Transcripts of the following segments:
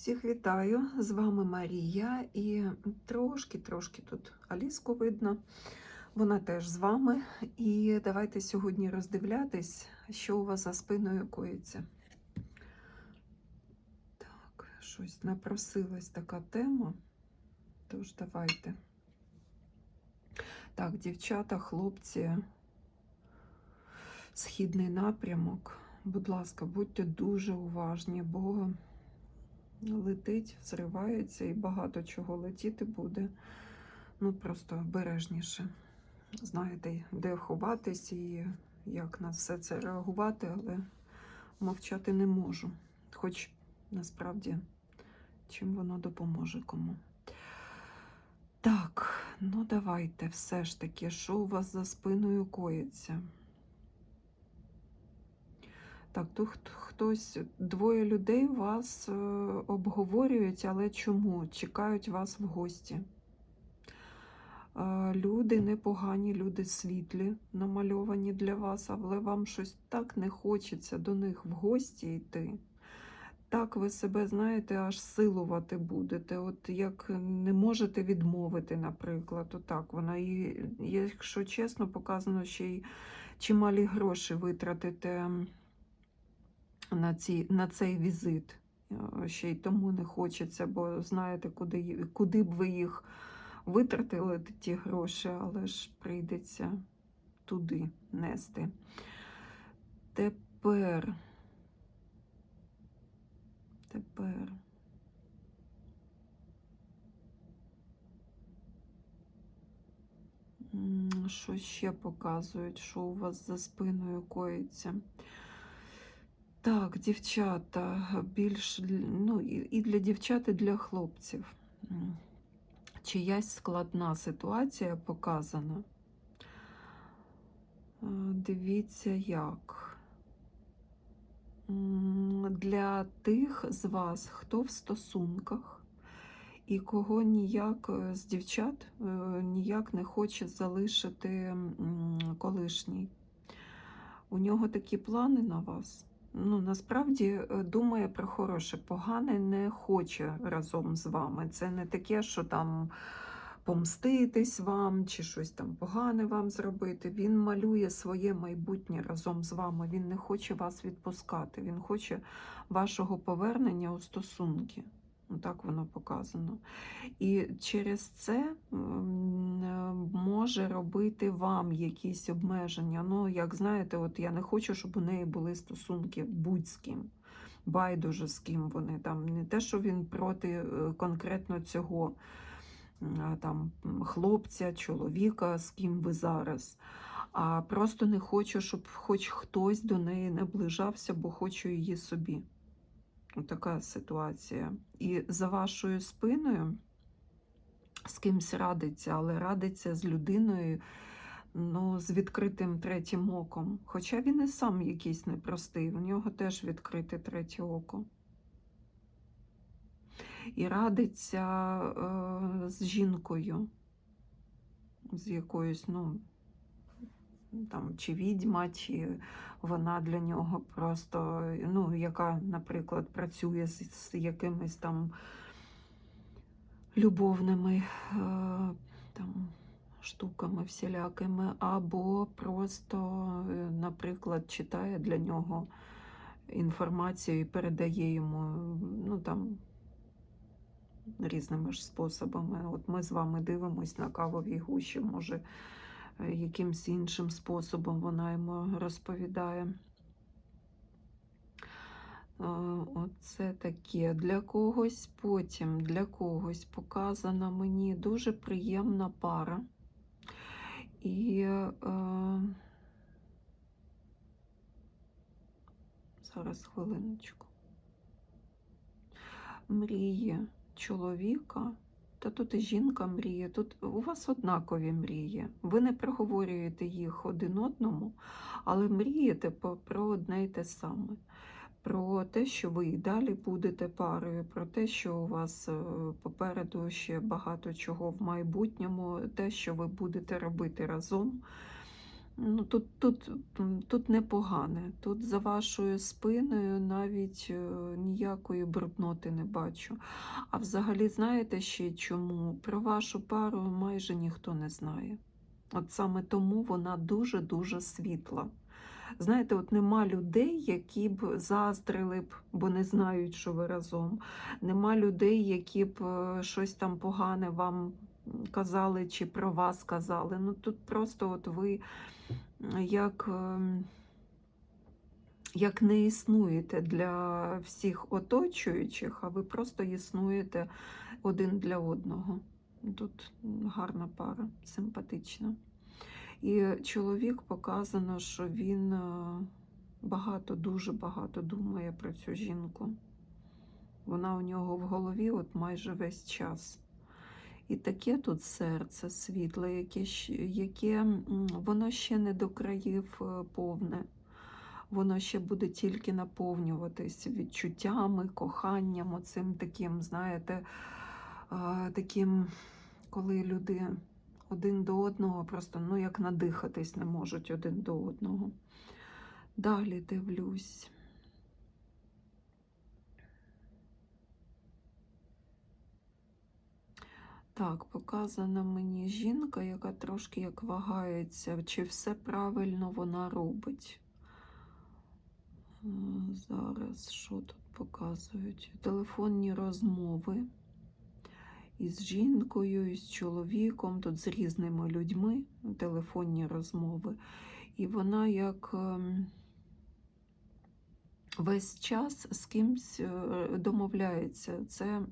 Всіх вітаю! З вами Марія і трошки-трошки тут Аліску видно. Вона теж з вами. І давайте сьогодні роздивлятись, що у вас за спиною коїться. Так, щось напросилась така тема. Тож давайте. Так, дівчата, хлопці, східний напрямок. Будь ласка, будьте дуже уважні, бо летить, зривається і багато чого летіти буде. Ну, просто обережніше. Знаєте, де ховатись і як на все це реагувати, але мовчати не можу. Хоч насправді чим воно допоможе кому. Так, ну давайте все ж таки, що у вас за спиною коїться? Так, тут хтось, двоє людей вас е, обговорюють, але чому? Чекають вас в гості. Е, Люди непогані, люди світлі, намальовані для вас, але вам щось так не хочеться до них в гості йти. Так ви себе, знаєте, аж силувати будете. От як не можете відмовити, наприклад, отак воно. І, якщо чесно, показано, ще й чималі гроші витратите на, ці, на цей візит. Е, Ще й тому не хочеться, бо знаєте, куди, куди б ви їх витратили, ті гроші, але ж прийдеться туди нести. Тепер. Тепер. Що ще показують, що у вас за спиною коїться? Так, дівчата, більш ну, і для дівчат, і для хлопців. Чиясь складна ситуація показана. Е, Дивіться, як. Для тих з вас, хто в стосунках і кого ніяк е, з дівчат е, ніяк не хоче залишити колишній. У нього такі плани на вас. Ну, насправді е, думає про хороше, погане не хоче разом з вами. Це не таке, що там помститись вам чи щось там погане вам зробити. Він малює своє майбутнє разом з вами. Він не хоче вас відпускати. Він хоче вашого повернення у стосунки. Так воно показано. І через це е, може робити вам якісь обмеження. Ну, як знаєте, от я не хочу, щоб у неї були стосунки будь з ким. Байдуже з ким вони там. Не те, що він проти е, конкретно цього там хлопця, чоловіка, з ким ви зараз. А просто не хочу, щоб хоч хтось до неї наближався, бо хочу її собі. Така ситуація. І за вашою спиною з кимсь радиться, але радиться з людиною ну, з відкритим третім оком. Хоча він і сам якийсь непростий, у нього теж відкрите третє око. І радиться е, з жінкою, з якоюсь, ну, там, чи відьма, чи вона для нього просто, ну, яка, наприклад, працює з, з якимись там любовними е, там, штуками всілякими, або просто, е, наприклад, читає для нього інформацію і передає йому, ну там. Різними ж способами. От ми з вами дивимось на кавовій гущі, може, якимсь іншим способом вона йому розповідає. Е, Оце таке. Для когось потім, для когось показана мені дуже приємна пара. І е, зараз хвилиночку. Мрії чоловіка, та тут і жінка мріє, тут у вас однакові мрії. Ви не проговорюєте їх один одному, але мрієте про одне й те саме. Про те, що ви і далі будете парою, про те, що у вас е, попереду ще багато чого в майбутньому, те, що ви будете робити разом. Ну, тут, тут, тут непогане. Тут за вашою спиною навіть е, ніякої брудноти не бачу. А взагалі, знаєте ще чому? Про вашу пару майже ніхто не знає. От саме тому вона дуже-дуже світла. Знаєте, от нема людей, які б заздрили б, бо не знають, що ви разом. Нема людей, які б е, щось там погане вам казали чи про вас казали. Ну тут просто от ви як, ем, як не існуєте для всіх оточуючих, а ви просто існуєте один для одного. Тут гарна пара, симпатична. І чоловік показано, що він е, багато, дуже багато думає про цю жінку. Вона у нього в голові от майже весь час. І таке тут серце світле, яке, яке воно ще не до країв е, повне. Воно ще буде тільки наповнюватись відчуттями, коханням, оцим таким, знаєте, таким, коли люди один до одного просто ну як надихатись не можуть один до одного. Далі дивлюсь. Так, показана мені жінка, яка трошки як вагається, чи все правильно вона робить. Е, Зараз що тут показують? Телефонні розмови із жінкою, із чоловіком, тут з різними людьми телефонні розмови. І вона як ем, весь час з кимсь е, домовляється. Це,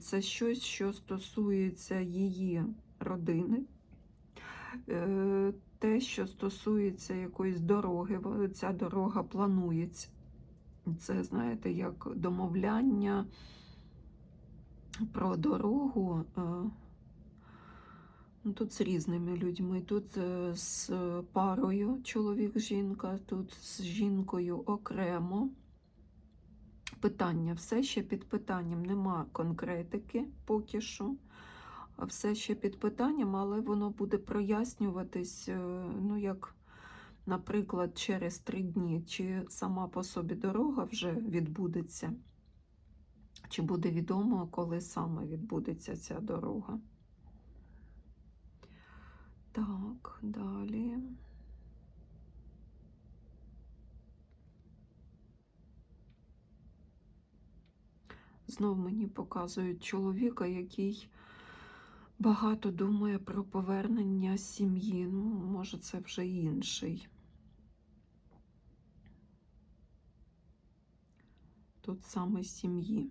це щось, що стосується її родини. Е, Те, що стосується якоїсь дороги, ця дорога планується. Це, знаєте, як домовляння про дорогу. е, ну, Тут з різними людьми, тут е, з парою чоловік-жінка, тут з жінкою окремо. Питання все ще під питанням, нема конкретики поки що. Все ще під питанням, але воно буде прояснюватись, е, ну як, наприклад, через три дні, чи сама по собі дорога вже відбудеться, чи буде відомо, коли саме відбудеться ця дорога. Так, далі. Знов мені показують чоловіка, який багато думає про повернення сім'ї. Ну, може, це вже інший. Тут саме сім'ї.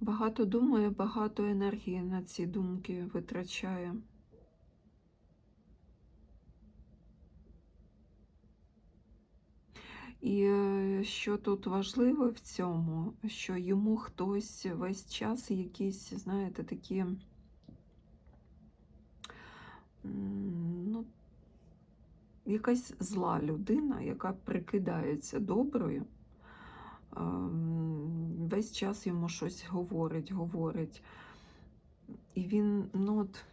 Багато думає, багато енергії на ці думки витрачає. І е, що тут важливо в цьому, що йому хтось весь час якісь, знаєте, такі, ну, якась зла людина, яка прикидається доброю, весь час йому щось говорить, говорить. І він, ну от,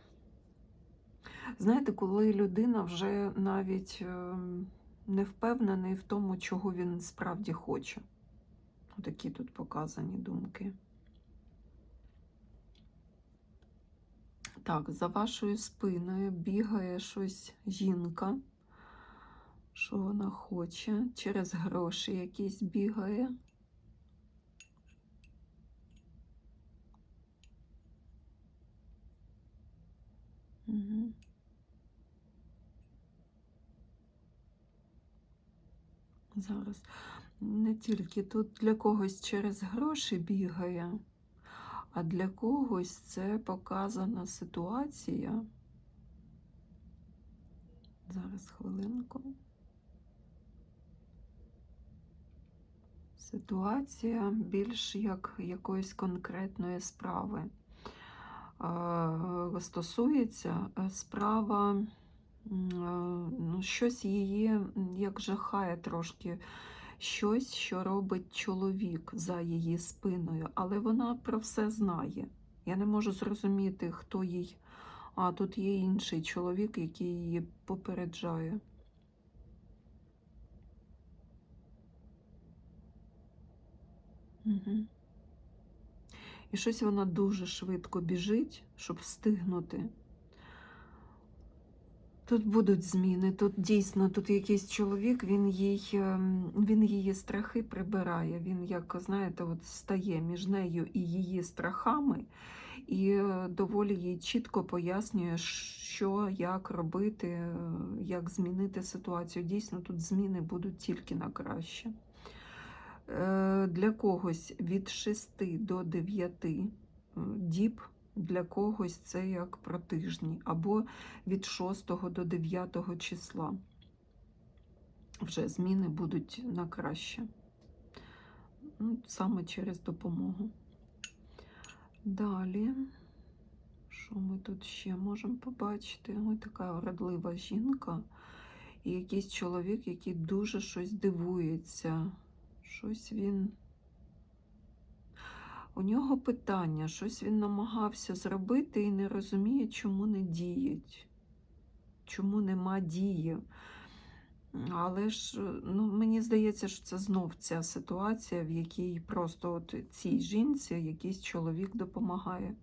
знаєте, коли людина вже навіть ем, не впевнений в тому, чого він справді хоче. Такі тут показані думки. Так, за вашою спиною бігає щось жінка, що вона хоче, через гроші якісь бігає. Угу. Зараз не тільки тут для когось через гроші бігає, а для когось це показана ситуація. Зараз хвилинку. Ситуація більш як якоїсь конкретної справи. Стосується е, справа, щось її як жахає трошки, щось, що робить чоловік за її спиною, але вона про все знає. Я не можу зрозуміти, хто їй. А тут є інший чоловік, який її попереджає. Угу. І щось вона дуже швидко біжить, щоб встигнути. Тут будуть зміни. Тут дійсно тут якийсь чоловік, він їй, ем, він її страхи прибирає. Він, як знаєте, от стає між нею і її страхами, і е, доволі їй чітко пояснює, що, як робити, е, як змінити ситуацію. Дійсно, тут зміни будуть тільки на краще. Е, Для когось від 6 до 9 е, діб для когось це як про тижні, або від 6 до 9 числа. Вже зміни будуть на краще. Ну, Саме через допомогу. Далі, що ми тут ще можемо побачити? Ось така вродлива жінка і якийсь чоловік, який дуже щось дивується. Щось він. У нього питання, щось він намагався зробити і не розуміє, чому не діють, чому нема дії. Але ж ну, мені здається, що це знов ця ситуація, в якій просто от цій жінці якийсь чоловік допомагає.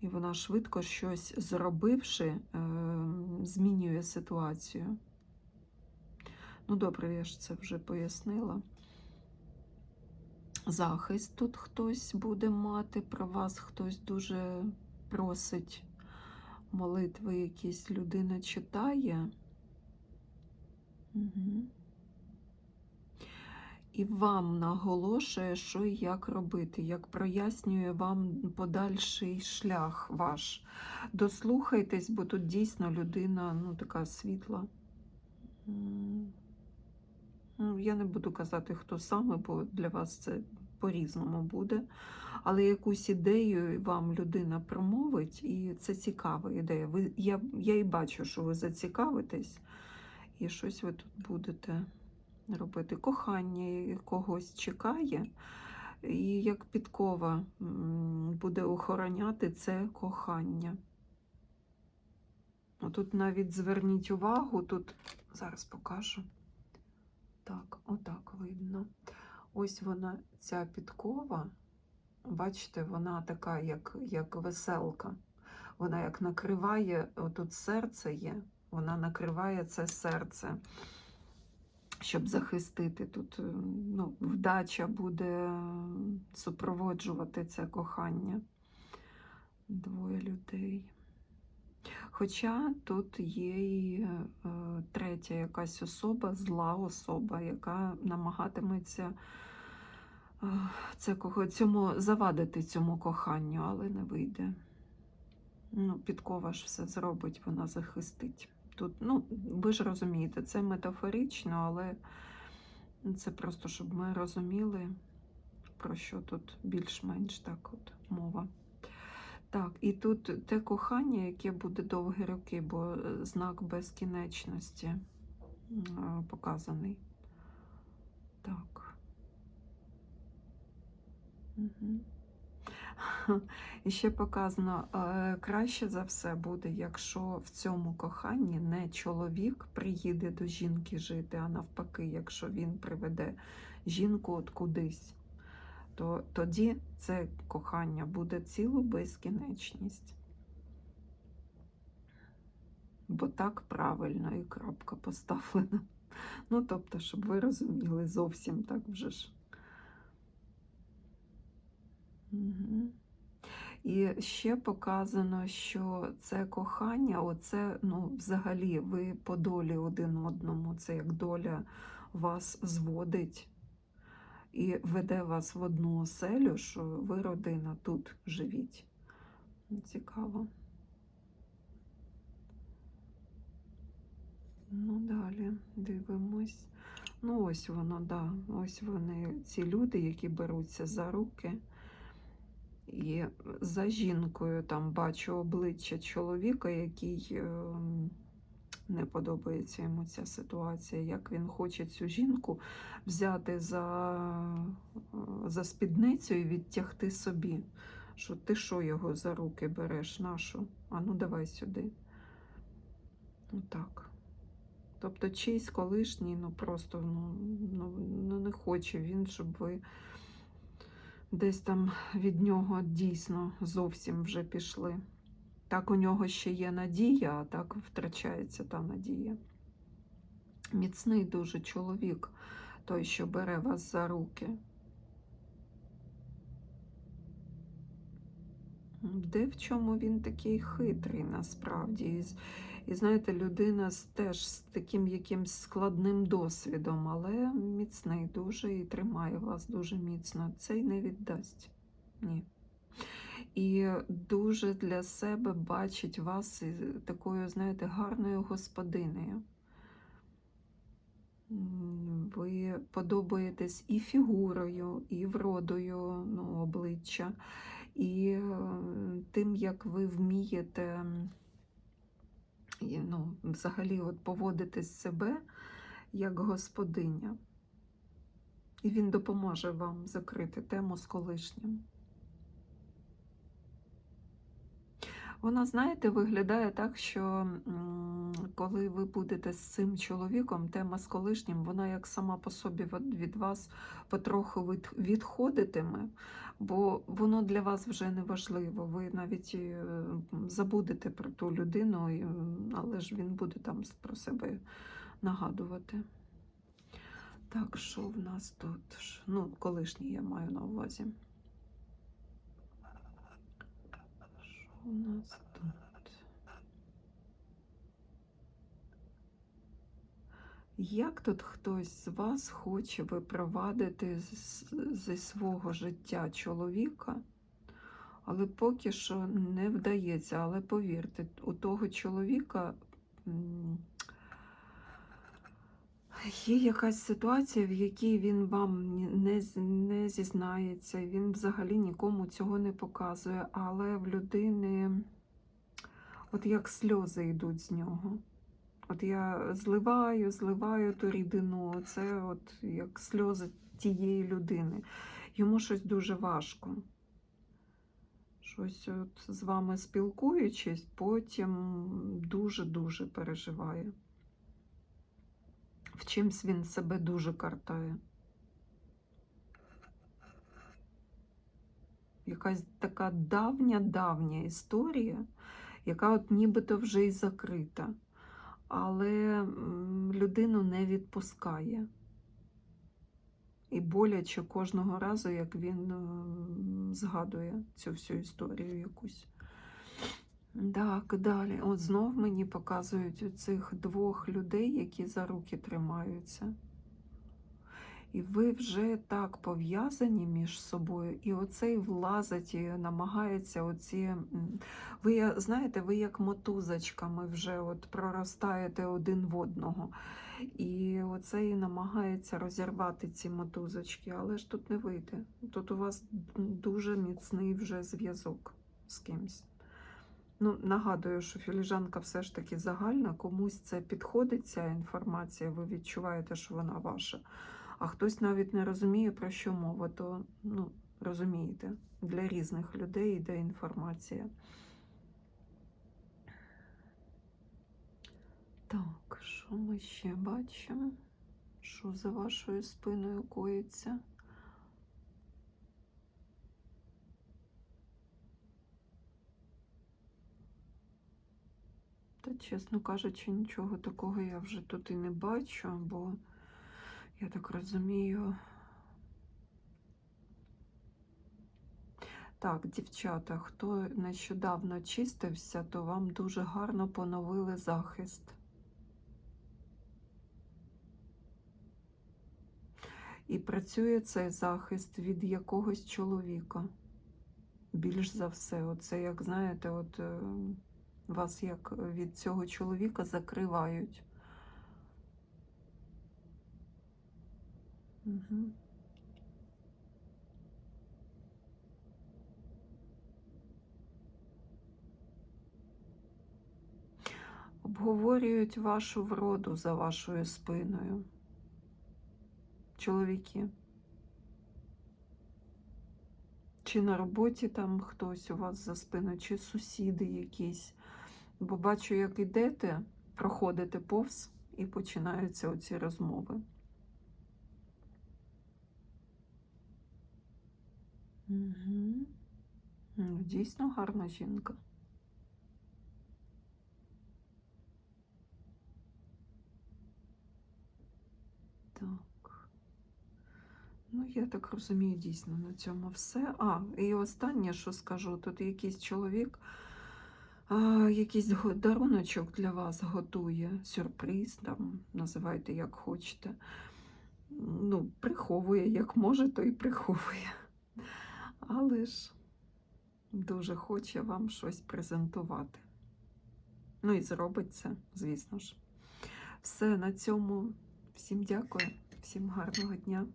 І вона швидко щось зробивши, е, змінює ситуацію. Ну, добре, я ж це вже пояснила захист тут хтось буде мати, про вас хтось дуже просить молитви, якісь людина читає. Угу. І вам наголошує, що і як робити, як прояснює вам подальший шлях ваш. Дослухайтесь, бо тут дійсно людина ну, така світла. Ну, Я не буду казати, хто саме, бо для вас це по-різному буде. Але якусь ідею вам людина промовить, і це цікава ідея. Ви, Я я і бачу, що ви зацікавитесь, і щось ви тут будете робити. Кохання когось чекає, і як підкова буде охороняти це кохання. Тут навіть зверніть увагу, тут зараз покажу. Так, отак видно. Ось вона, ця підкова, бачите, вона така, як як веселка. Вона як накриває, отут серце є, вона накриває це серце, щоб захистити. Тут ну, вдача буде супроводжувати це кохання. Двоє людей. Хоча тут є і е, третя якась особа, зла особа, яка намагатиметься е, це, цьому, завадити цьому коханню, але не вийде. Ну, Підкова ж все зробить, вона захистить. Тут, ну, ви ж розумієте, це метафорично, але це просто, щоб ми розуміли, про що тут більш-менш так от мова. Так, і тут те кохання, яке буде довгі роки, бо е, знак безкінечності е, показаний. Так. Угу. І ще показано, е, краще за все буде, якщо в цьому коханні не чоловік приїде до жінки жити, а навпаки, якщо він приведе жінку от кудись то тоді це кохання буде цілу безкінечність. Бо так правильно і крапка поставлена. Ну, тобто, щоб ви розуміли зовсім так вже ж. Угу. І ще показано, що це кохання, оце, ну, взагалі, ви по долі один одному, це як доля вас зводить і веде вас в одну оселю, що ви родина тут живіть. Цікаво. Ну, далі дивимось. Ну, ось воно, да, ось вони, ці люди, які беруться за руки. І за жінкою там бачу обличчя чоловіка, який ем, Не подобається йому ця ситуація, як він хоче цю жінку взяти за, за спідницю і відтягти собі. Що ти що його за руки береш? Нашу? А ну давай сюди. Отак. Тобто чийсь колишній, ну просто ну, ну, ну не хоче він, щоб ви десь там від нього дійсно зовсім вже пішли. Так у нього ще є надія, а так втрачається та надія. Міцний дуже чоловік, той, що бере вас за руки. Де в чому він такий хитрий насправді? І, і знаєте, людина з, теж з таким якимсь складним досвідом, але міцний дуже і тримає вас дуже міцно. Цей не віддасть. Ні. І дуже для себе бачить вас такою, знаєте, гарною господинею. Ви подобаєтесь і фігурою, і вродою ну, обличчя, і е, тим, як ви вмієте ну, взагалі от поводити себе як господиня. І він допоможе вам закрити тему з колишнім. Вона, знаєте, виглядає так, що коли ви будете з цим чоловіком, тема з колишнім, вона як сама по собі від- вас потроху відходитиме, бо воно для вас вже не важливо. Ви навіть е, забудете про ту людину, але ж він буде там про себе нагадувати. Так, що в нас тут? Ну, колишній я маю на увазі. Що у нас тут? Як тут хтось з вас хоче випровадити зі свого життя чоловіка, але поки що не вдається. Але повірте, у того чоловіка є якась ситуація, в якій він вам не, не зізнається, він взагалі нікому цього не показує, але в людини, от як сльози йдуть з нього. От я зливаю, зливаю ту рідину, це от як сльози тієї людини. Йому щось дуже важко. Щось от з вами спілкуючись, потім дуже-дуже переживає. В чимсь він себе дуже картає. Якась така давня-давня історія, яка от нібито вже й закрита, але людину не відпускає. І боляче кожного разу, як він згадує цю всю історію якусь. Так, далі. От знов мені показують цих двох людей, які за руки тримаються. І ви вже так пов'язані між собою, і оцей влазить і намагається оці. Ви знаєте, ви як мотузочками вже от проростаєте один в одного. І оцей намагається розірвати ці мотузочки, але ж тут не вийде. Тут у вас дуже міцний вже зв'язок з кимсь. Ну, нагадую, що філіжанка все ж таки загальна, комусь це підходить, ця інформація, ви відчуваєте, що вона ваша. А хтось навіть не розуміє, про що мова, то ну, розумієте, для різних людей йде інформація. Так, що ми ще бачимо? Що за вашою спиною коїться? Та, чесно кажучи, нічого такого я вже тут і не бачу, бо я так розумію. Так, дівчата, хто нещодавно чистився, то вам дуже гарно поновили захист. І працює цей захист від якогось чоловіка. Більш за все, оце, як знаєте, от е, вас як від цього чоловіка закривають. Угу. обговорюють вашу вроду за вашою спиною. Чоловіки. Чи на роботі там хтось у вас за спиною, чи сусіди якісь. Бо бачу, як ідете, проходите повз і починаються оці розмови. Угу. Дійсно гарна жінка. Так. Ну, я так розумію, дійсно на цьому все. А, і останнє, що скажу, тут якийсь чоловік, а, якийсь даруночок для вас готує, сюрприз, там, називайте як хочете. Ну, приховує, як може, то і приховує. Але ж дуже хоче вам щось презентувати. Ну і зробить це, звісно ж. Все на цьому. Всім дякую, всім гарного дня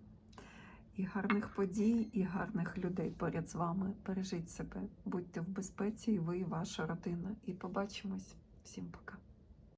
і гарних подій, і гарних людей поряд з вами. Бережіть себе, будьте в безпеці, і ви, і ваша родина. І побачимось. Всім пока.